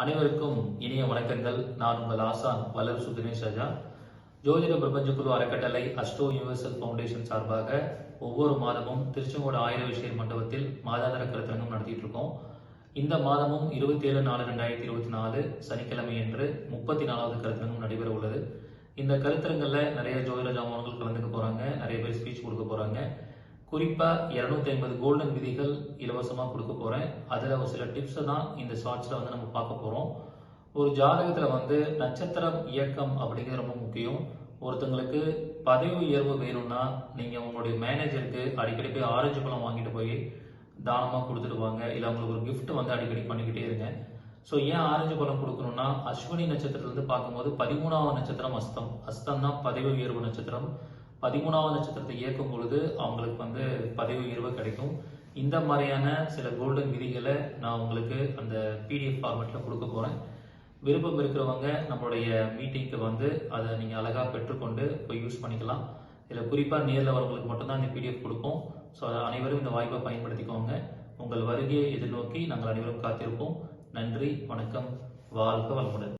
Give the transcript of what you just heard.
அனைவருக்கும் இனிய வணக்கங்கள். நான் உங்கள் ஆசான் வல்லர் சுதினேஷ் ராஜா. ஜோதிட பிரபஞ்ச குழு அறக்கட்டளை அஸ்ட்ரோ யூனிவர்சல் ஃபவுண்டேஷன் சார்பாக ஒவ்வொரு மாதமும் திருச்செங்கோடு ஆயிர விஷயர் மண்டபத்தில் மாதாந்திர கருத்தரங்கம் நடத்திட்டு இருக்கோம். இந்த மாதமும் இருபத்தி ஏழு நாலு ரெண்டாயிரத்தி இருபத்தி நாலு சனிக்கிழமை என்று முப்பத்தி நாலாவது கருத்தரங்கம் நடைபெற உள்ளது. இந்த கருத்தரங்கல்ல நிறைய ஜோதிட ஜாமான்கள் கலந்துக்க போறாங்க. நிறைய பேர் ஸ்பீச் கொடுக்க போறாங்க. குறிப்பாக இரநூத்தி ஐம்பது கோல்டன் விதிகள் இலவசமாக கொடுக்க போகிறேன் அதில் ஒரு சில டிப்ஸை தான் இந்த ஷார்ட்ஸில் வந்து நம்ம பார்க்க போகிறோம் ஒரு ஜாதகத்தில் வந்து நட்சத்திரம் இயக்கம் அப்படிங்கிறது ரொம்ப முக்கியம். ஒருத்தங்களுக்கு பதவி உயர்வு வேணும்னா நீங்கள் உங்களுடைய மேனேஜருக்கு அடிக்கடி போய் ஆரஞ்சு பழம் வாங்கிட்டு போய் தானமாக கொடுத்துட்டு வாங்க. இல்லை அவங்களுக்கு ஒரு கிஃப்ட் வந்து அடிக்கடி பண்ணிக்கிட்டே இருங்க. ஸோ ஏன் ஆரஞ்சு பழம் கொடுக்கணும்னா அஸ்வினி நட்சத்திரத்துலேருந்து பார்க்கும்போது பதிமூணாவது நட்சத்திரம் அஸ்தம். அஸ்தம் தான் பதவி உயர்வு நட்சத்திரம். பதிமூணாவது நட்சத்திரத்தை இயக்கும் பொழுது அவங்களுக்கு வந்து பதவி உயர்வு கிடைக்கும். இந்த மாதிரியான சில கோல்டன் விதிகளை நான் உங்களுக்கு அந்த பிடிஎஃப் ஃபார்மேட்டில் கொடுக்க போகிறேன் விருப்பம் இருக்கிறவங்க நம்மளுடைய மீட்டிங்க்கு வந்து அதை நீங்கள் அழகாக பெற்றுக்கொண்டு போய் யூஸ் பண்ணிக்கலாம். இதில் குறிப்பாக நேரில் வரவங்களுக்கு மட்டும்தான் இந்த பிடிஎஃப் கொடுப்போம். ஸோ அனைவரும் இந்த வாய்ப்பை பயன்படுத்திக்கோங்க. உங்கள் வருகையை எதிர்நோக்கி நாங்கள் அனைவரும் காத்திருப்போம். நன்றி வணக்கம். வாழ்க வளமுடன்.